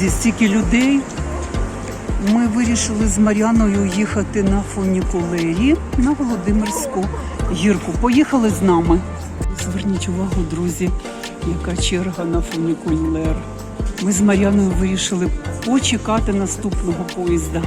Друзі, стільки людей. Ми вирішили з Мар'яною їхати на фунікулері на Володимирську гірку. Поїхали з нами. Зверніть увагу, друзі, яка черга на фунікулер. Ми з Мар'яною вирішили почекати наступного поїзда.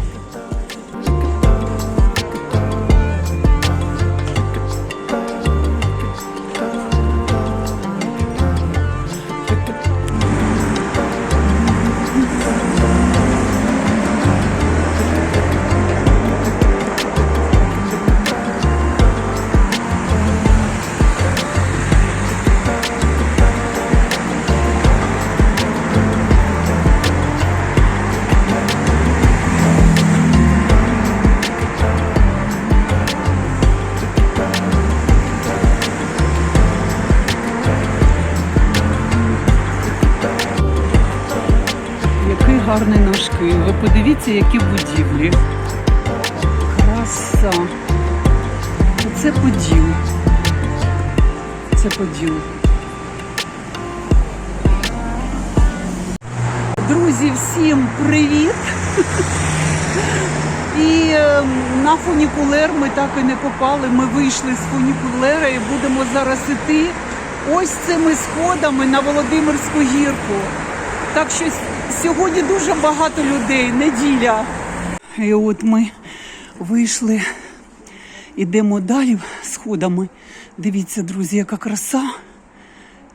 Які будівлі. Краса. Це поділ. Це поділ. Друзі, всім привіт! І е, на фунікулер ми так і не попали. Ми вийшли з фунікулера і будемо зараз іти ось цими сходами на Володимирську гірку. Так що сьогодні дуже багато людей, неділя. І от ми вийшли, ідемо далі сходами. Дивіться, друзі, яка краса.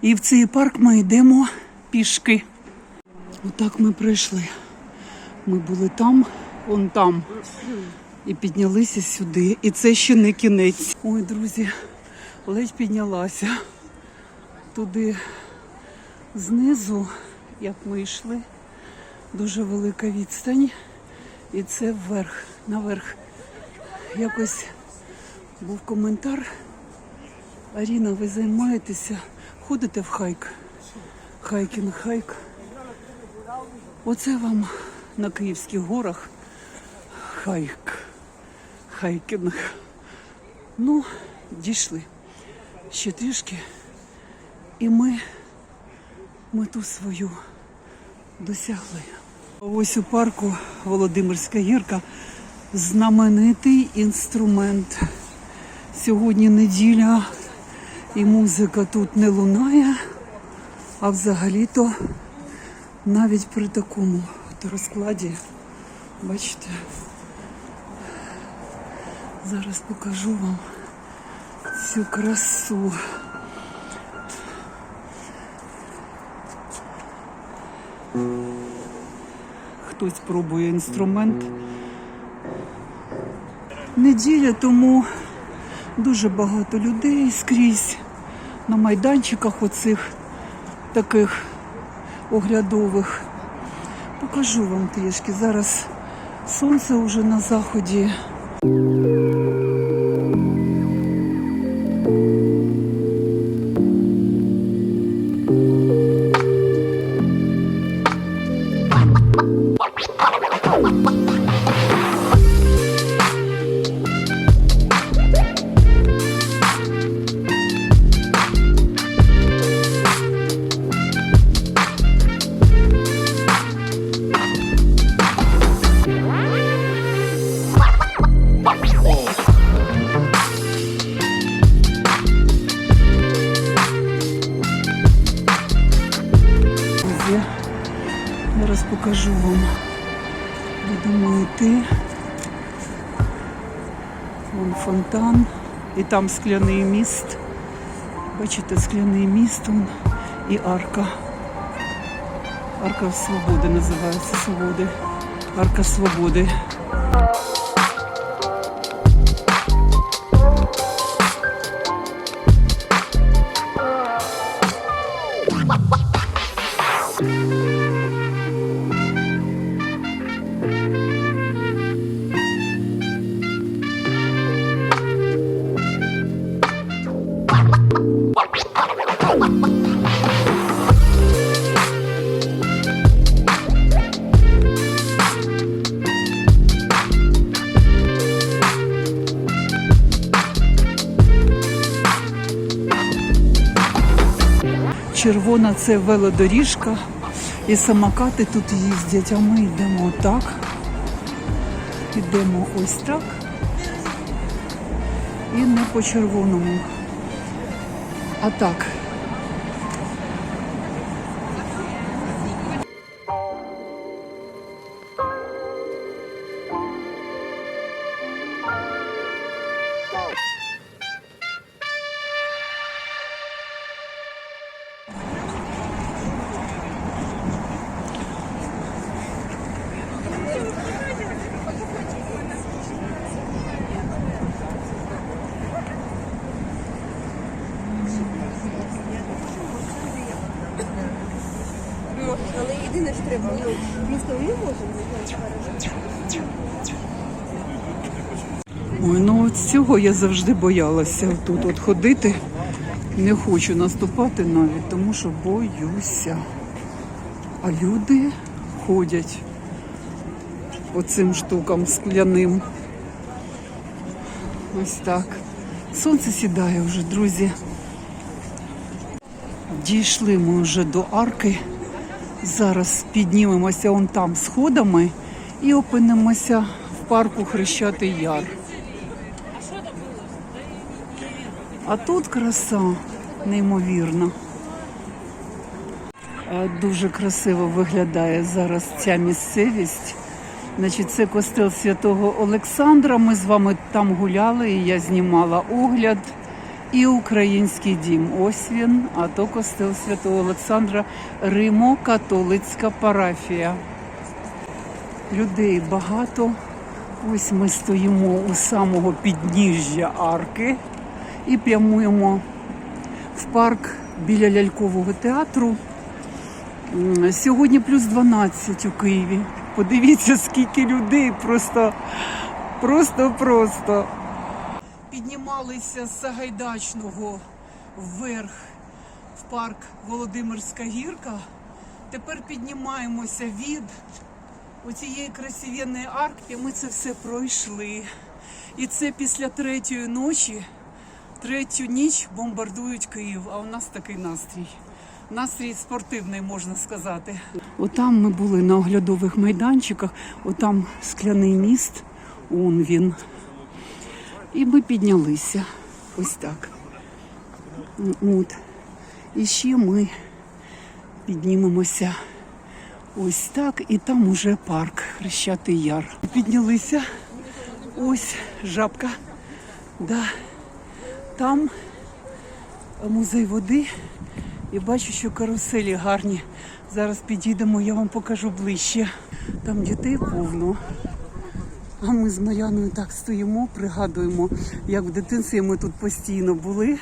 І в цей парк ми йдемо пішки. Отак ми прийшли. Ми були там, вон там. І піднялися сюди. І це ще не кінець. Ой, друзі, ледь піднялася. Туди знизу, як ми йшли, дуже велика відстань. І це вверх, наверх. Якось був коментар. Аріна, ви займаєтеся, ходите в хайк? Хайкінг, хайк. Оце вам на Київських горах хайк, хайкінг. Ну, дійшли. Ще трішки. І ми мету свою досягли. Ось у парку Володимирська гірка знаменитий інструмент. Сьогодні неділя і музика тут не лунає, а взагалі-то навіть при такому розкладі, бачите, зараз покажу вам цю красу. Хтось пробує інструмент. Неділя, тому дуже багато людей скрізь на майданчиках оцих таких оглядових. Покажу вам трішки. Зараз сонце вже на заході. Вон фонтан. І там скляний міст. Бачите, скляний міст он, і арка. Арка Свободи називається Свободи. Арка Свободи. Це велодоріжка. І самокати тут їздять, а ми йдемо так. Йдемо ось так. І не по червоному. А так. Цього я завжди боялася тут от ходити. Не хочу наступати навіть, тому що боюся. А люди ходять по цим штукам скляним. Ось так. Сонце сідає вже, друзі. Дійшли ми вже до арки. Зараз піднімемося он там сходами і опинимося в парку Хрещатий Яр. А тут краса неймовірна. Е, Дуже красиво виглядає зараз ця місцевість. Значить, це костел святого Олександра. Ми з вами там гуляли, і я знімала огляд. І український дім. Ось він, а то костел святого Олександра, Римо-католицька парафія. Людей багато. Ось ми стоїмо у самого підніжжя арки і прямуємо в парк біля лялькового театру. Сьогодні плюс 12 у Києві. Подивіться, скільки людей просто, просто, просто. Піднімалися з Сагайдачного вверх в парк Володимирська гірка. Тепер піднімаємося від оцієї красивенної арки. Ми це все пройшли. І це після третьої ночі, третю ніч бомбардують Київ. А у нас такий настрій. Настрій спортивний, можна сказати. Отам ми були на оглядових майданчиках, отам скляний міст, он він. І ми піднялися. Ось так. От. І ще ми піднімемося ось так, і там уже парк Хрещатий Яр. Піднялися. Ось жабка. Да. Там музей води. І бачу, що каруселі гарні. Зараз підійдемо, я вам покажу ближче. Там дітей повно. А ми з Мар'яною так стоїмо, пригадуємо, як в дитинстві ми тут постійно були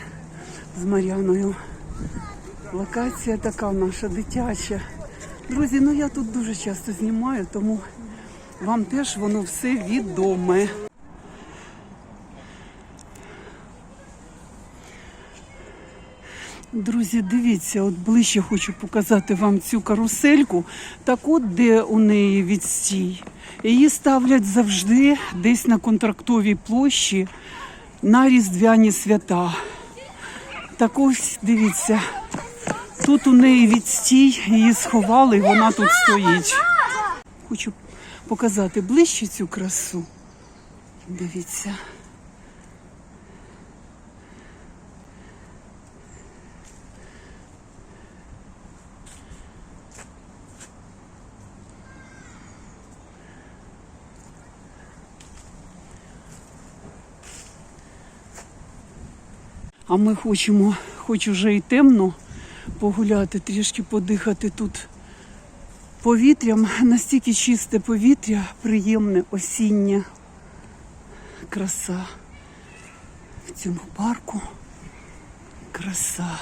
з Мар'яною. Локація така наша дитяча. Друзі, ну я тут дуже часто знімаю, тому вам теж воно все відоме. Друзі, дивіться, от ближче хочу показати вам цю карусельку. Так от де у неї відстій. Її ставлять завжди десь на контрактовій площі на Різдвяні свята. Так ось дивіться, тут у неї відстій, її сховали, і вона тут стоїть. Хочу показати ближче цю красу. Дивіться. А ми хочемо, хоч уже і темно, погуляти, трішки подихати тут повітрям. Настільки чисте повітря, приємне осіннє краса в цьому парку. Краса.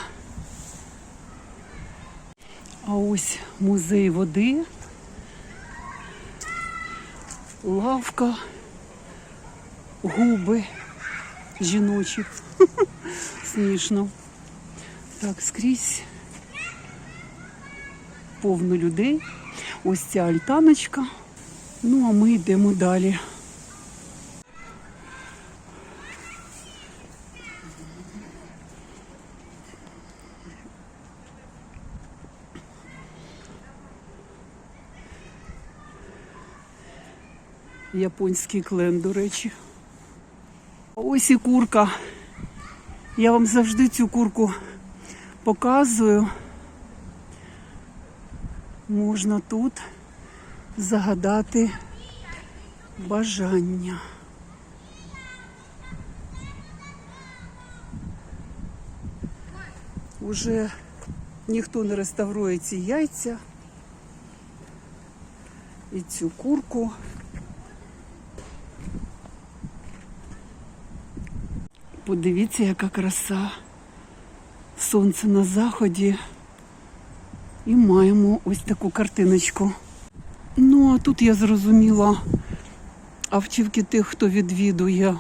А ось музей води, лавка, губи жіночі. Смішно. Так, скрізь повно людей. Ось ця альтаночка. Ну, а ми йдемо далі. Японський клен, до речі. Ось і курка. Я вам завжди цю курку показую. Можна тут загадати бажання. Уже ніхто не реставрує ці яйця і цю курку. Подивіться, яка краса. Сонце на заході. І маємо ось таку картиночку. Ну, а тут я зрозуміла автівки тих, хто відвідує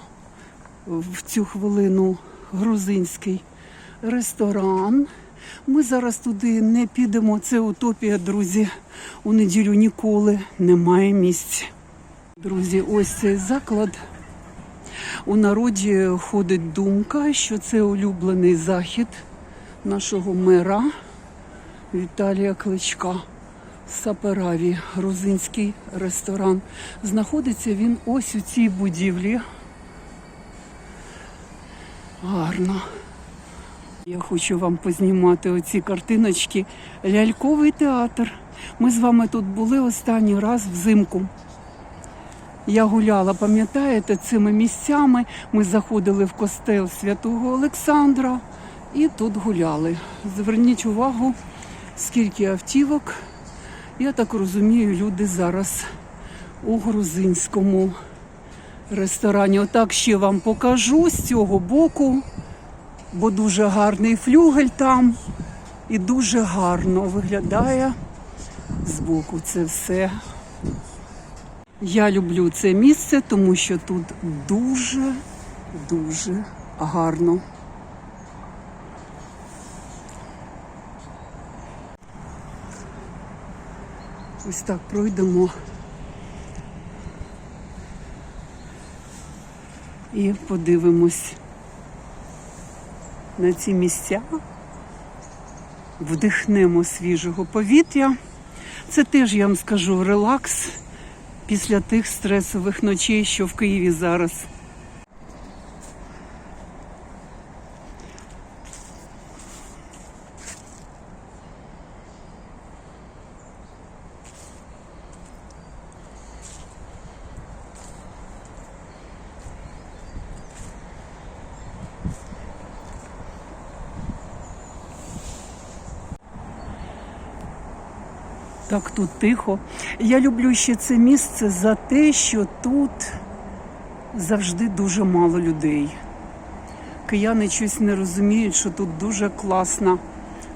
в цю хвилину грузинський ресторан. Ми зараз туди не підемо. Це утопія, друзі. У неділю ніколи немає місць. Друзі, ось цей заклад. У народі ходить думка, що це улюблений захід нашого мера Віталія Кличка. Сапераві, грузинський ресторан. Знаходиться він ось у цій будівлі. Гарно. Я хочу вам познімати оці картиночки. Ляльковий театр. Ми з вами тут були останній раз взимку. Я гуляла, пам'ятаєте, цими місцями. Ми заходили в костел святого Олександра і тут гуляли. Зверніть увагу, скільки автівок. Я так розумію, люди зараз у грузинському ресторані. Отак ще вам покажу з цього боку, бо дуже гарний флюгель там і дуже гарно виглядає збоку це все. Я люблю це місце, тому що тут дуже, дуже гарно. Ось так пройдемо. І подивимось на ці місця, вдихнемо свіжого повітря. Це теж, я вам скажу, релакс після тих стресових ночей, що в Києві зараз. Так тут тихо. Я люблю ще це місце за те, що тут завжди дуже мало людей. Кияни щось не розуміють, що тут дуже класна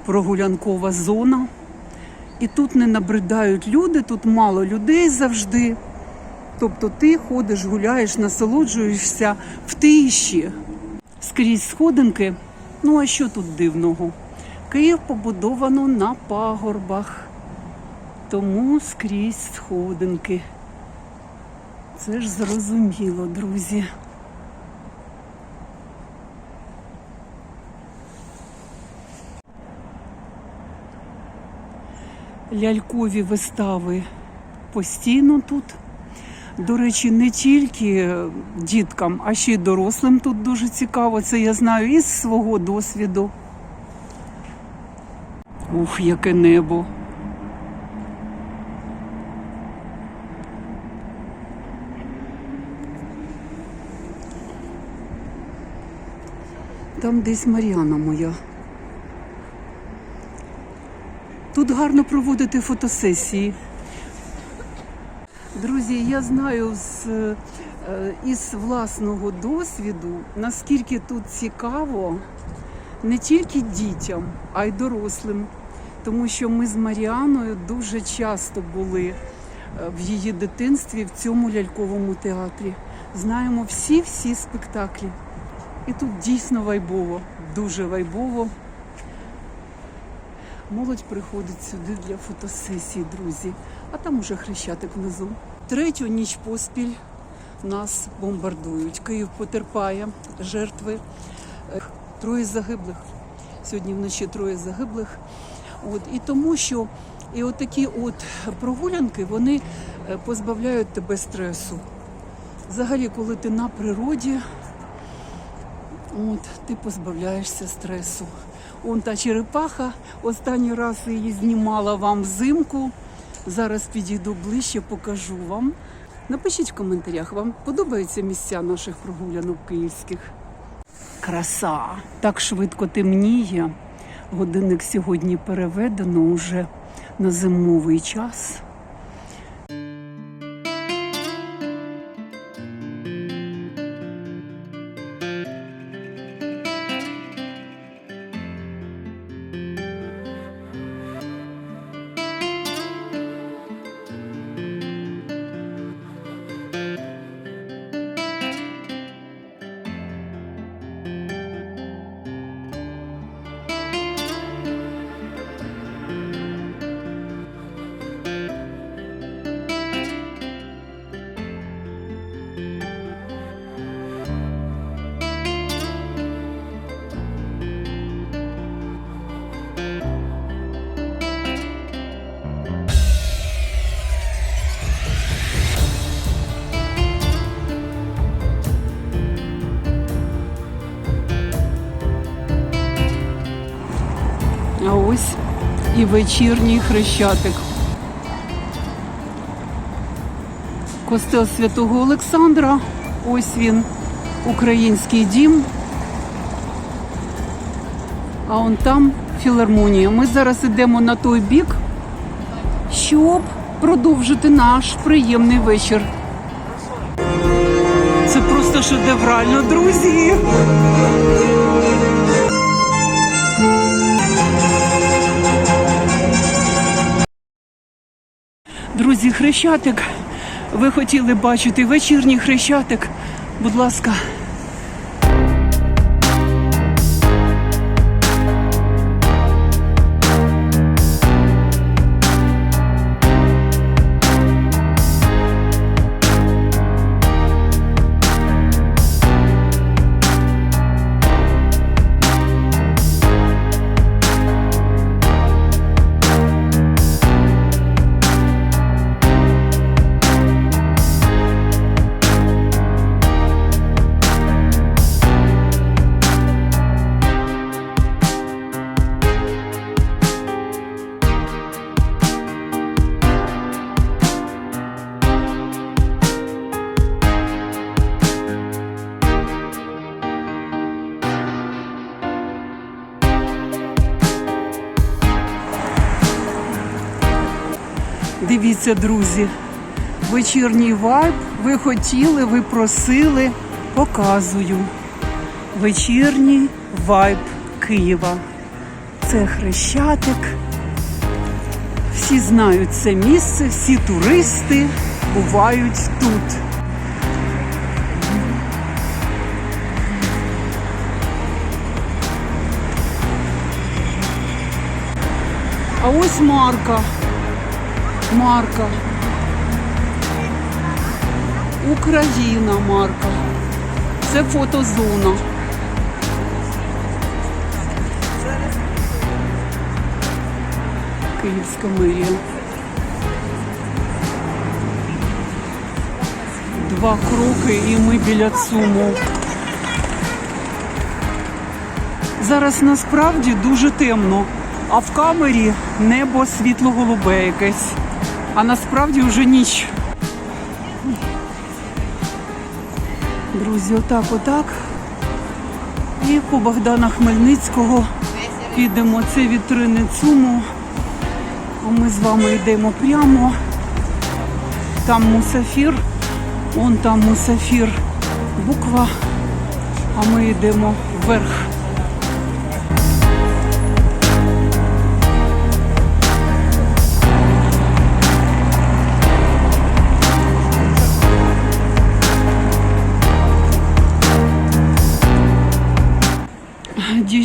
прогулянкова зона. І тут не набридають люди, тут мало людей завжди. Тобто ти ходиш, гуляєш, насолоджуєшся в тиші. Скрізь сходинки. Ну а що тут дивного? Київ побудовано на пагорбах. Тому скрізь сходинки. Це ж зрозуміло, друзі. Лялькові вистави постійно тут. До речі, не тільки діткам, а ще й дорослим тут дуже цікаво. Це я знаю із свого досвіду. Ух, яке небо. Там десь Мар'яна моя. Тут гарно проводити фотосесії. Друзі, я знаю з, е, із власного досвіду, наскільки тут цікаво не тільки дітям, а й дорослим. Тому що ми з Маріаною дуже часто були е, в її дитинстві в цьому ляльковому театрі. Знаємо всі-всі спектаклі. І тут дійсно вайбово, дуже вайбово. Молодь приходить сюди для фотосесії, друзі. А там уже хрещатик внизу. Третю ніч поспіль нас бомбардують. Київ потерпає жертви. Е, Троє загиблих. Сьогодні вночі троє загиблих. От і тому, що і от такі от прогулянки вони е, позбавляють тебе стресу. Взагалі, коли ти на природі, от, ти позбавляєшся стресу. Он та черепаха, останній раз її знімала вам взимку. Зараз підійду ближче, покажу вам. Напишіть в коментарях, вам подобаються місця наших прогулянок київських. Краса! Так швидко темніє. Годинник сьогодні переведено уже на зимовий час. Вечірній хрещатик. Костел Святого Олександра. Ось він, український дім. А он там філармонія. Ми зараз йдемо на той бік, щоб продовжити наш приємний вечір. Це просто шедеврально, друзі. Друзі, хрещатик. Ви хотіли бачити вечірній хрещатик. Будь ласка. Дивіться, друзі, вечірній вайб. Ви хотіли, ви просили, показую. Вечірній вайб Києва. Це хрещатик. Всі знають це місце, всі туристи бувають тут. А ось Марка. Марка. Україна Марка. Це фотозона. Київська мерія. Два кроки і ми біля ЦУМу. Зараз насправді дуже темно, а в камері небо світло-голубе якесь. А насправді вже ніч. Друзі, отак, отак. І по Богдана Хмельницького підемо. Це вітрини ЦУМу. Ми з вами йдемо прямо. Там мусафір, вон там мусафір буква, а ми йдемо вверх.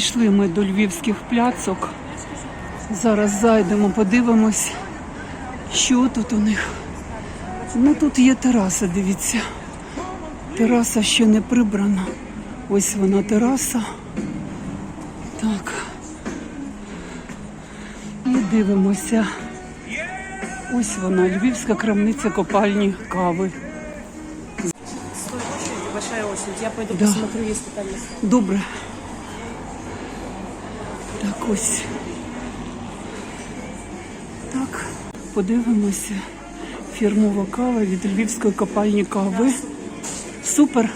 Дійшли ми до львівських пляцок. Зараз зайдемо, подивимось, що тут у них. Ну тут є тераса, дивіться. Тераса ще не прибрана. Ось вона тераса. Так. І дивимося. Ось вона, львівська крамниця копальні кави. Я пойду Да. посмотрю, если там есть. Добре. Ось. Так, подивимося. Фірмова кава від львівської копальні кави. Супер.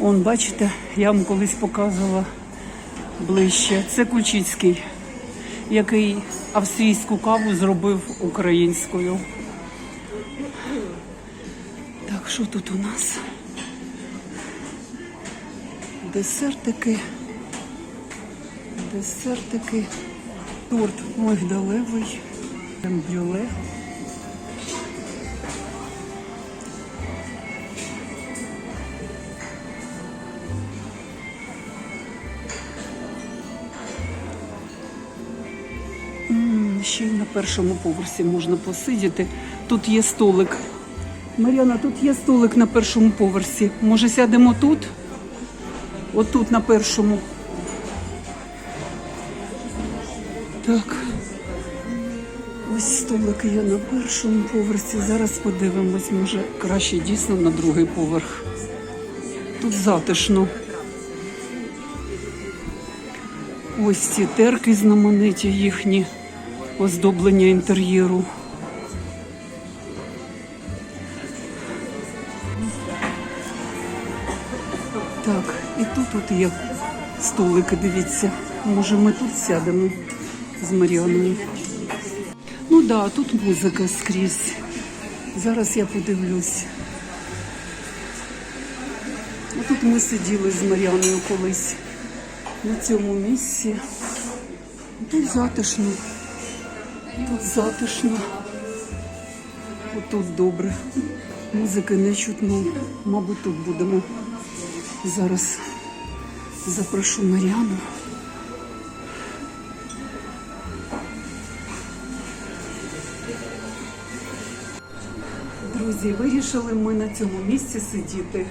Он, бачите, я вам колись показувала ближче. Це Кульчицький, який австрійську каву зробив українською. Так, що тут у нас? Десертики. Десертики. Торт мигдалевий. Крем-брюле. Ще й на першому поверсі можна посидіти. Тут є столик. Мар'яна, тут є столик на першому поверсі. Може, сядемо тут? Отут на першому. Так. Ось столик є на першому поверсі. Зараз подивимось, може краще дійсно на другий поверх. Тут затишно. Ось ці терки знамениті їхні оздоблення інтер'єру. Так, і тут от є столики, дивіться. Може, ми тут сядемо з Маріаною. Ну так, да, тут музика скрізь. Зараз я подивлюсь. Тут ми сиділи з Мар'яною колись на цьому місці. Тут затишно. Тут затишно. Отут добре. Музики не чутно. Мабуть, тут будемо. Зараз запрошу Мар'яну. Друзі, вирішили ми на цьому місці сидіти.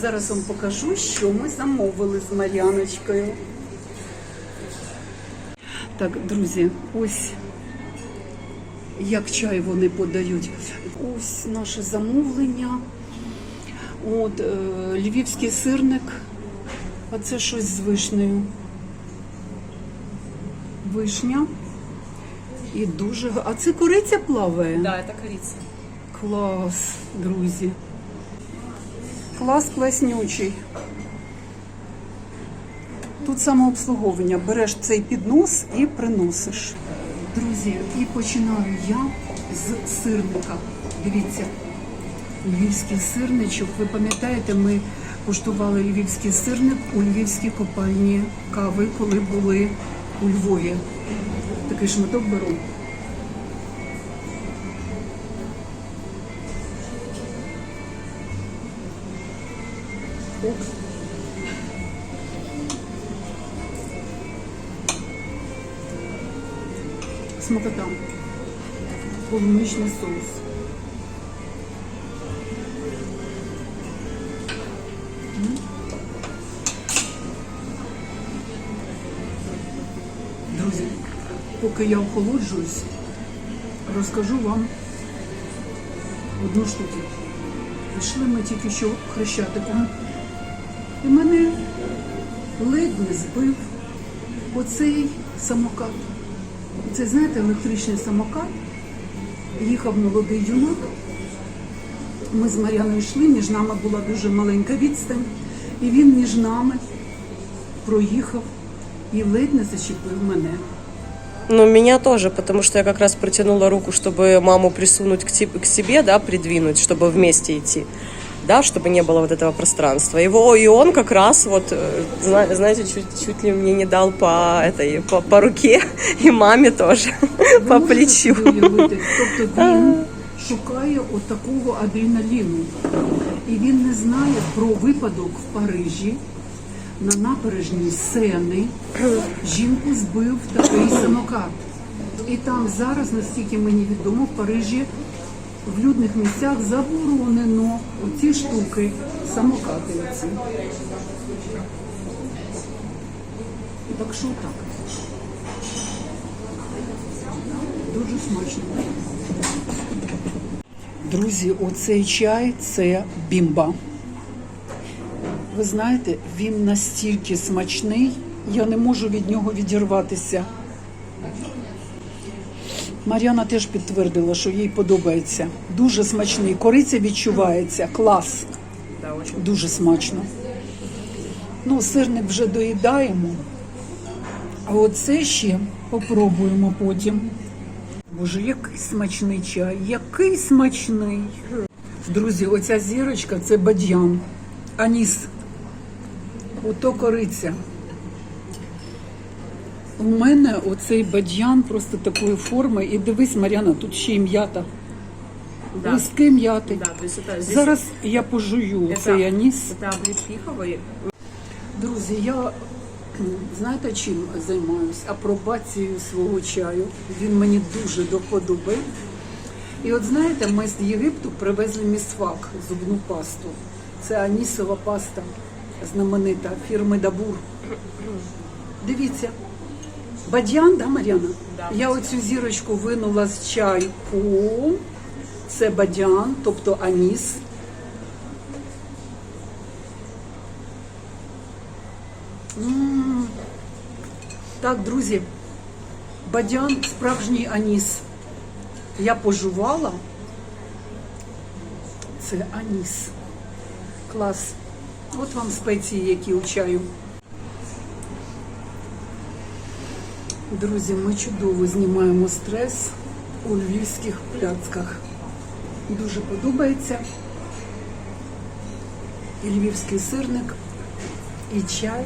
Зараз вам покажу, що ми замовили з Мар'яночкою. Так, друзі, ось як чай вони подають. Ось наше замовлення. От е, львівський сирник. А це щось з вишнею. Вишня. І дуже. А це кориця плаває? Да, это корица. Клас, друзі. Клас класнючий. Тут самообслуговування. Береш цей піднос і приносиш. Друзі, і починаю я з сирника. Дивіться, львівський сирничок. Ви пам'ятаєте, ми куштували львівський сирник у львівській копальні кави, коли були у Львові. Такий шматок беру. Ок. Смакота. Полуничний соус. Поки я охолоджуюсь, розкажу вам одну штуку. Пішли ми тільки що хрещатиком. І мене ледь не збив оцей самокат. Це, знаєте, електричний самокат. Їхав молодий юнак. Ми з Мар'яною йшли, між нами була дуже маленька відстань. І він між нами проїхав і ледь не зачепив мене. Ну, меня тоже, потому что я как раз протянула руку, чтобы маму присунуть к, тип- к себе, да, придвинуть, чтобы вместе идти, да, чтобы не было вот этого пространства. Его и он как раз вот, э, зна- знаете, чуть, чуть ли мне не дал по этой, по, по руке, и маме тоже, Ви по можете плечу. собі уявити? Тобто він шукає от такого адреналіну. І він не знає про випадок в Парижі на набережній Сени. Жінку збив такий самокат. І там зараз, наскільки мені відомо, в Парижі в людних місцях заборонено оці штуки, самокати оці. Так що так. Дуже смачно. Друзі, оцей чай це бімба. Ви знаєте, він настільки смачний, я не можу від нього відірватися. Мар'яна теж підтвердила, що їй подобається. Дуже смачний. Кориця відчувається. Клас. Дуже смачно. Ну, сирник вже доїдаємо. А оце ще попробуємо потім. Боже, який смачний чай, який смачний. Друзі, оця зірочка це бадьян. Аніс Ото кориця. У мене оцей бадьян просто такої форми. І дивись, Мар'яна, тут ще й м'ята. Да. Листки м'яти. Да, то есть это здесь Зараз я пожую цей аніс. это облепиховый. Друзі, я кхм, знаєте чим займаюсь? Апробацією свого чаю. Він мені дуже до вподоби. І от знаєте, ми з Єгипту привезли місфак, зубну пасту. Це анісова паста знаменита фірми Дабур. Дивіться. Бадьян, да, Мар'яна? Да. Я оцю зірочку винула з чайку. Це бадьян, тобто аніс. М. Так, друзі, бадян справжній аніс. Я пожувала. Це аніс. Клас. От вам спеції, які у чаю. Друзі, ми чудово знімаємо стрес у львівських пляцках. Дуже подобається. І львівський сирник, і чай,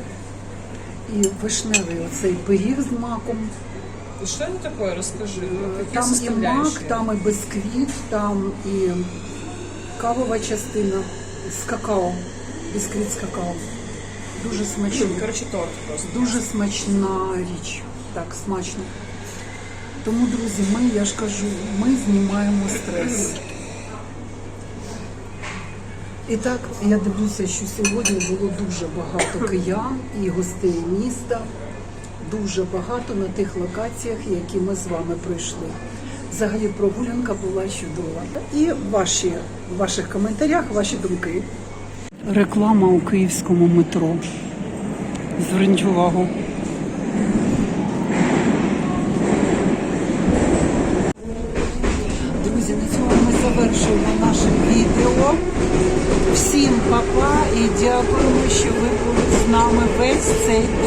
і вишневий оцей пиріг з маком. И что это такое? Расскажи. Там і мак, там і бисквіт, там і кавова частина з какао. Бісквіт з какао. Дуже смачно. Короче, торт просто. Дуже смачна річ. Так, смачно. Тому, друзі, ми, я ж кажу, ми знімаємо стрес. І так, я дивлюся, що сьогодні було дуже багато киян і гостей міста. Дуже багато на тих локаціях, які ми з вами пройшли. Взагалі прогулянка була чудова. І ваші, в ваших коментарях ваші думки. Реклама у київському метро. Зверніть увагу. Друзі, на цьому ми завершуємо наше відео. Всім па-па і дякуємо, що ви були з нами весь цей день.